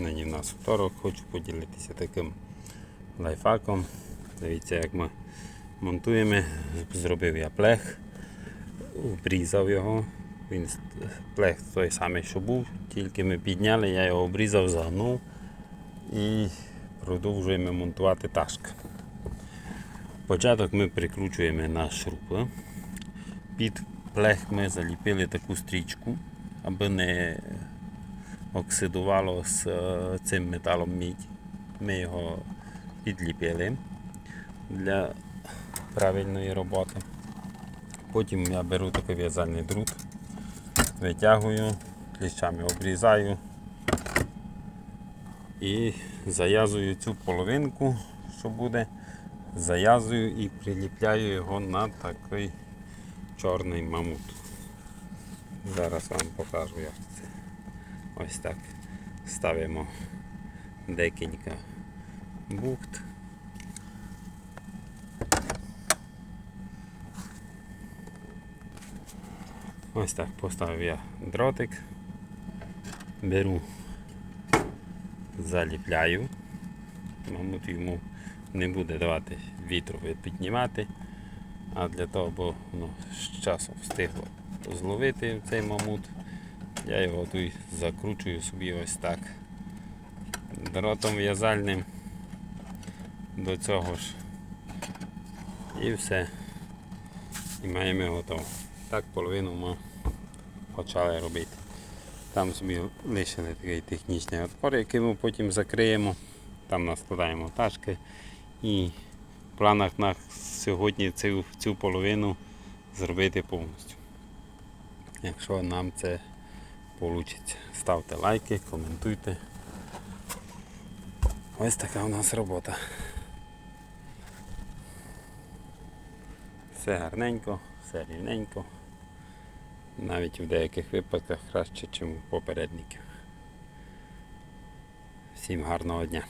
Нині в нас второк, хочу поділитися таким лайфхаком. Дивіться, як ми монтуємо. Зробив я плех, обрізав його. Він плех той самий, що був, тільки ми підняли, я його обрізав, загнув і продовжуємо монтувати ташки. Початок ми прикручуємо на шрупи. Під плех ми заліпили таку стрічку, аби не оксидувало з цим металом мідь. Ми його підліпили для правильної роботи. Потім я беру такий в'язальний друт, витягую, кліщами обрізаю і зав'язую цю половинку, що буде, зав'язую і приліпляю його на такий чорний мамут. Зараз вам покажу, як це. Ось так ставимо декілька бухт. Ось так поставив я дротик, беру, заліпляю, мабуть йому не буде давати вітру піднімати, а для того, бо воно з часом встигло зловити цей мамут, я його тут закручую собі ось так дротом в'язальним до цього ж. І все. І маємо готово. Так половину ми почали робити. Там собі лишили такий технічний отвор, який ми потім закриємо. Там наскладаємо ташки. І в планах на сьогодні цю, цю половину зробити повністю. Якщо нам це вийде. Ставте лайки, коментуйте. Ось така у нас робота. Все гарненько, все рівненько. Навіть в деяких випадках краще, ніж у попередників. Всім гарного дня!